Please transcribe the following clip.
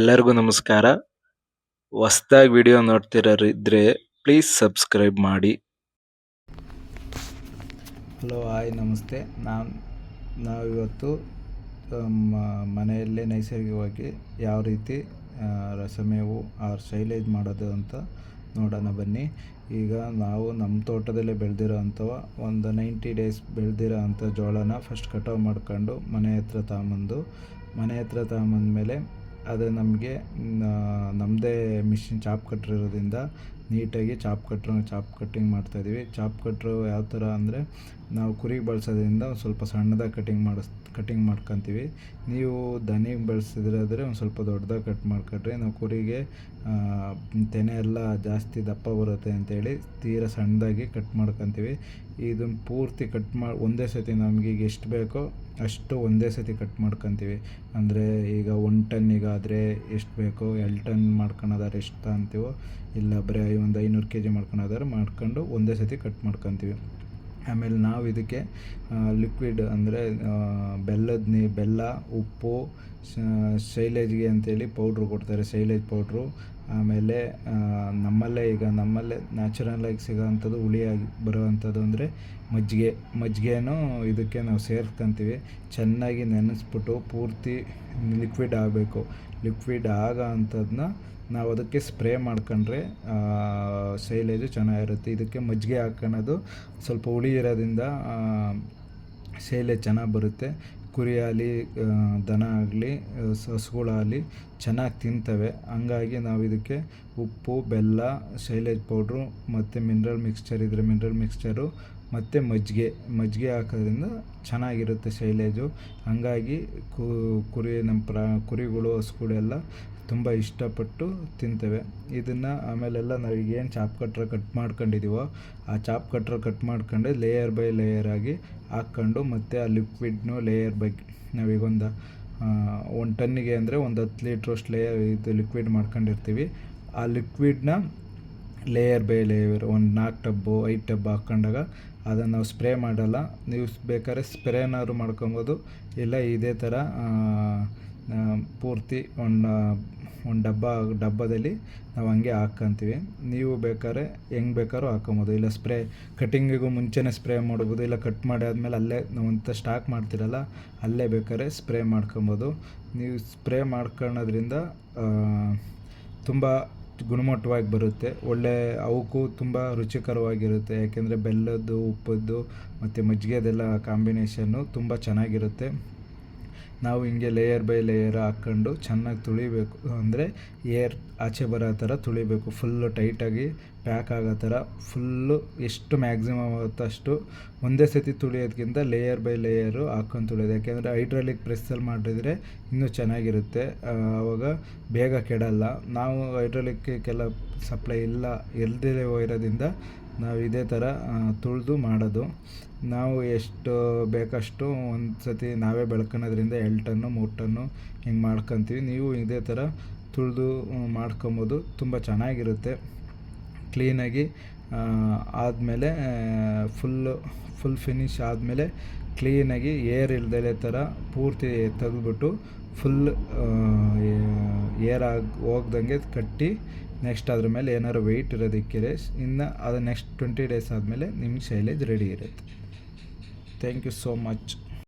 ಎಲ್ಲರಿಗೂ ನಮಸ್ಕಾರ. ಹೊಸ್ದಾಗಿ ವಿಡಿಯೋ ನೋಡ್ತಿರೋರಿದ್ರೆ ಪ್ಲೀಸ್ ಸಬ್ಸ್ಕ್ರೈಬ್ ಮಾಡಿ. ಹಲೋ ಹಾಯ್ ನಮಸ್ತೆ. ನಾನು, ನಾವಿವತ್ತು ಮನೆಯಲ್ಲೇ ನೈಸರ್ಗಿಕವಾಗಿ ಯಾವ ರೀತಿ ರಸಮೇವು ಆರ್ ಶೈಲೇಜ್ ಮಾಡೋದು ಅಂತ ನೋಡೋಣ ಬನ್ನಿ. ಈಗ ನಾವು ನಮ್ಮ ತೋಟದಲ್ಲೇ ಬೆಳೆದಿರೋ ಅಂಥವ ಒಂದು ನೈಂಟಿ ಡೇಸ್ ಬೆಳೆದಿರೋ ಅಂಥ ಜೋಳನ ಫಸ್ಟ್ ಕಟಾವು ಮಾಡ್ಕೊಂಡು ಮನೆ ಹತ್ರ ತಗೊಂಬಂದು, ಮನೆ ಹತ್ರ ತಗೊಂಬಂದ್ಮೇಲೆ ಅದು ನಮಗೆ ನಮ್ಮದೇ ಮಿಷಿನ್ ಚಾಪ್ ಕಟ್ರ್ ಇರೋದ್ರಿಂದ ನೀಟಾಗಿ ಚಾಪ್ ಕಟ್ರ್, ಚಾಪ್ ಕಟ್ಟಿಂಗ್ ಮಾಡ್ತಾಯಿದ್ದೀವಿ ಚಾಪ್ ಕಟ್ರು ಯಾವ ಥರ ಅಂದರೆ ನಾವು ಕುರಿಗೆ ಬಳಸೋದ್ರಿಂದ ಒಂದು ಸ್ವಲ್ಪ ಸಣ್ಣದಾಗಿ ಕಟಿಂಗ್ ಮಾಡಿಸ್ ಕಟಿಂಗ್ ಮಾಡ್ಕೊತೀವಿ. ನೀವು ದನಿಗೆ ಬಳಸಿದ್ರಾದರೆ ಒಂದು ಸ್ವಲ್ಪ ದೊಡ್ಡದಾಗಿ ಕಟ್ ಮಾಡ್ಕೊಟ್ರೆ ನಾವು ಕುರಿಗೆ ತೆನೆ ಎಲ್ಲ ಜಾಸ್ತಿ ದಪ್ಪ ಬರುತ್ತೆ ಅಂತೇಳಿ ತೀರಾ ಸಣ್ಣದಾಗಿ ಕಟ್ ಮಾಡ್ಕೊತೀವಿ. ಇದನ್ನು ಪೂರ್ತಿ ಕಟ್ ಮಾಡಿ ಒಂದೇ ಸತಿ ನಮಗೆ ಎಷ್ಟು ಬೇಕೋ ಅಷ್ಟು ಒಂದೇ ಸತಿ ಕಟ್ ಮಾಡ್ಕೊತೀವಿ. ಅಂದರೆ ಈಗ ಒನ್ ಟನ್ನಿಗಾದರೆ ಎಷ್ಟು ಬೇಕೋ? ಎರಡು ಟನ್ ಮಾಡ್ಕೊಳೋದಾದ್ರೆ ಎಷ್ಟು ತಗೊಂತೀವೋ ಇಲ್ಲ, ಬರೀ ಒಂದು ಐನೂರು ಕೆ ಜಿ ಮಾಡ್ಕೊಳೋದಾದ್ರೆ ಮಾಡ್ಕೊಂಡು ಒಂದೇ ಸತಿ ಕಟ್ ಮಾಡ್ಕೊತೀವಿ. ಆಮೇಲೆ ನಾವು ಇದಕ್ಕೆ ಲಿಕ್ವಿಡ್ ಅಂದರೆ ಬೆಲ್ಲದ ನೀ, ಬೆಲ್ಲ, ಉಪ್ಪು ಶೈಲೇಜ್ಗೆ ಅಂತೇಳಿ ಪೌಡ್ರು ಕೊಡ್ತಾರೆ. ಶೈಲೇಜ್ ಪೌಡ್ರು ಆಮೇಲೆ ನಮ್ಮಲ್ಲೇ ಈಗ ನಮ್ಮಲ್ಲೇ ನ್ಯಾಚುರಲಾಗಿ ಸಿಗೋವಂಥದ್ದು ಹುಳಿಯಾಗಿ ಬರುವಂಥದ್ದು ಅಂದರೆ ಮಜ್ಜಿಗೆ. ಮಜ್ಜಿಗೆನೂ ಇದಕ್ಕೆ ನಾವು ಸೇರ್ಕೊಂತೀವಿ ಚೆನ್ನಾಗಿ ನೆನೆಸ್ಬಿಟ್ಟು ಪೂರ್ತಿ ಲಿಕ್ವಿಡ್ ಆಗಬೇಕು. ಲಿಕ್ವಿಡ್ ಆಗೋ ಅಂಥದ್ದನ್ನ ನಾವು ಅದಕ್ಕೆ ಸ್ಪ್ರೇ ಮಾಡ್ಕೊಂಡ್ರೆ ಸೈಲೇಜು ಚೆನ್ನಾಗಿರುತ್ತೆ. ಇದಕ್ಕೆ ಮಜ್ಜಿಗೆ ಹಾಕ್ಕೊಳ್ಳೋದು ಸ್ವಲ್ಪ ಹುಳಿ ಇರೋದ್ರಿಂದ ಸೈಲೇಜ್ ಚೆನ್ನಾಗಿ ಬರುತ್ತೆ. ಕುರಿ ಆಗಲಿ ದನ ಆಗಲಿ ಹಸುಗಳಾಗಲಿ ಚೆನ್ನಾಗಿ ತಿಂತವೆ. ಹಂಗಾಗಿ ನಾವು ಇದಕ್ಕೆ ಉಪ್ಪು, ಬೆಲ್ಲ ಶೈಲೇಜ್ ಪೌಡ್ರು ಮತ್ತು ಮಿನ್ರಲ್ ಮಿಕ್ಸ್ಚರ್ ಇದ್ದರೆ ಮಿನ್ರಲ್ ಮಿಕ್ಸ್ಚರು ಮತ್ತು ಮಜ್ಜಿಗೆ. ಮಜ್ಜಿಗೆ ಹಾಕೋದ್ರಿಂದ ಚೆನ್ನಾಗಿರುತ್ತೆ ಶೈಲೇಜು ಹಂಗಾಗಿ ಕುರಿ, ನಮ್ಮ ಪ್ರಾ, ಕುರಿಗಳು ಹಸುಗಳು ಎಲ್ಲ ತುಂಬ ಇಷ್ಟಪಟ್ಟು ತಿಂತೇವೆ. ಇದನ್ನು ಆಮೇಲೆಲ್ಲ ನಾವು ಏನು ಚಾಪ್ ಕಟ್ರ ಕಟ್ ಮಾಡ್ಕೊಂಡಿದ್ದೀವೋ ಆ ಚಾಪ್ ಕಟ್ರ ಕಟ್ ಮಾಡ್ಕೊಂಡು ಲೇಯರ್ ಬೈ ಲೇಯರ್ ಆಗಿ ಹಾಕ್ಕೊಂಡು ಮತ್ತು ಆ ಲಿಕ್ವಿಡ್ನು ಲೇಯರ್ ಬೈ ನಾವೀಗೊಂದು ಒಂದು ಟನ್ನಿಗೆ ಅಂದರೆ ಒಂದು ಹತ್ತು ಲೀಟ್ರಷ್ಟು ಲೇಯರ್ ಇದು ಲಿಕ್ವಿಡ್ ಮಾಡ್ಕೊಂಡಿರ್ತೀವಿ. ಆ ಲಿಕ್ವಿಡ್ನ ಲೇಯರ್ ಬೈ ಲೇಯರ್ ಒಂದು ನಾಲ್ಕು ಟಬ್ಬು, ಐದು ಟಬ್ ಹಾಕ್ಕೊಂಡಾಗ ಅದನ್ನು ನಾವು ಸ್ಪ್ರೇ ಮಾಡಲ್ಲ. ನೀವು ಬೇಕಾದ್ರೆ ಸ್ಪ್ರೇನಾದ್ರು ಮಾಡ್ಕೊಬೋದು. ಇಲ್ಲ ಇದೇ ಥರ ಪೂರ್ತಿ ಒಂದು ಒಂದು ಡಬ್ಬ, ಡಬ್ಬದಲ್ಲಿ ನಾವು ಹಂಗೆ ಹಾಕ್ಕಂತೀವಿ ನೀವು ಬೇಕಾದ್ರೆ ಹೆಂಗೆ ಬೇಕಾದ್ರೂ ಹಾಕ್ಕೊಬೋದು ಇಲ್ಲ ಸ್ಪ್ರೇ, ಕಟಿಂಗಿಗೂ ಮುಂಚೆನೇ ಸ್ಪ್ರೇ ಮಾಡ್ಬೋದು. ಇಲ್ಲ ಕಟ್ ಮಾಡಿ ಆದಮೇಲೆ ಅಲ್ಲೇ ನಾವು ಅಂತ ಸ್ಟಾಕ್ ಮಾಡ್ತಿರಲ್ಲ, ಅಲ್ಲೇ ಬೇಕಾದ್ರೆ ಸ್ಪ್ರೇ ಮಾಡ್ಕೊಬೋದು. ನೀವು ಸ್ಪ್ರೇ ಮಾಡ್ಕೊಳ್ಳೋದ್ರಿಂದ ತುಂಬ ಗುಣಮಟ್ಟವಾಗಿ ಬರುತ್ತೆ. ಒಳ್ಳೆ ಅವಕ್ಕೂ ತುಂಬ ರುಚಿಕರವಾಗಿರುತ್ತೆ. ಯಾಕೆಂದರೆ ಬೆಲ್ಲದ್ದು, ಉಪ್ಪದ್ದು ಮತ್ತು ಮಜ್ಜಿಗೆದೆಲ್ಲ ಕಾಂಬಿನೇಷನ್ನು ತುಂಬ ಚೆನ್ನಾಗಿರುತ್ತೆ. ನಾವು ಹಿಂಗೆ ಲೇಯರ್ ಬೈ ಲೇಯರ್ ಹಾಕ್ಕೊಂಡು ಚೆನ್ನಾಗಿ ತುಳಿಬೇಕು. ಅಂದರೆ ಏರ್ ಆಚೆ ಬರೋ ಥರ ತುಳಿಬೇಕು. ಫುಲ್ಲು ಟೈಟಾಗಿ ಪ್ಯಾಕ್ ಆಗೋ ಥರ ಫುಲ್ಲು ಎಷ್ಟು ಮ್ಯಾಕ್ಸಿಮಮ್ ಆಗುತ್ತೋ ಅಷ್ಟು ಒಂದೇ ಸತಿ ತುಳಿಯೋದಕ್ಕಿಂತ ಲೇಯರ್ ಬೈ ಲೇಯರು ಹಾಕ್ಕೊಂಡು ತುಳಿಯೋದು. ಯಾಕೆಂದರೆ ಹೈಡ್ರಾಲಿಕ್ ಪ್ರೆಸ್ಸಲ್ಲಿ ಮಾಡಿದ್ರೆ ಇನ್ನೂ ಚೆನ್ನಾಗಿರುತ್ತೆ. ಆವಾಗ ಬೇಗ ಕೆಡಲ್ಲ. ನಾವು ಹೈಡ್ರಾಲಿಕ್ಕೆಲ್ಲ ಸಪ್ಲೈ ಇಲ್ಲ, ಇಲ್ದಿರೋ ಇರೋದ್ರಿಂದ ನಾವು ಇದೇ ಥರ ತುಳಿದು ಮಾಡೋದು. ನಾವು ಎಷ್ಟು ಬೇಕಷ್ಟು ಒಂದು ಸತಿ ನಾವೇ ಬೆಳ್ಕೊಳೋದ್ರಿಂದ ಎರಡು ಟನ್ನು, ಮೂರು ಟನ್ನು ಹಿಂಗೆ ಮಾಡ್ಕೊತೀವಿ. ನೀವು ಇದೇ ಥರ ತುಳಿದು ಮಾಡ್ಕೊಬೋದು. ತುಂಬ ಚೆನ್ನಾಗಿರುತ್ತೆ. ಕ್ಲೀನಾಗಿ ಆದಮೇಲೆ ಫುಲ್ಲು ಫುಲ್ ಫಿನಿಶ್ ಆದಮೇಲೆ ಕ್ಲೀನಾಗಿ ಏರ್ ಇಲ್ದಲೆ ಥರ ಪೂರ್ತಿ ತೆಗೆದ್ಬಿಟ್ಟು ಫುಲ್ ಏರ್ ಆಗಿ, ಹೋಗ್ದಂಗೆ ಕಟ್ಟಿ ನೆಕ್ಸ್ಟ್ ಅದ್ರ ಮೇಲೆ ಏನಾದ್ರು ವೆಯ್ಟ್ ಇರೋದಕ್ಕಿದೆ ಇನ್ನು ಅದು ನೆಕ್ಸ್ಟ್ ಟ್ವೆಂಟಿ ಡೇಸ್ ಆದಮೇಲೆ ನಿಮ್ಮ ಶೈಲೇಜ್ ರೆಡಿ ಇರುತ್ತೆ. Thank you so much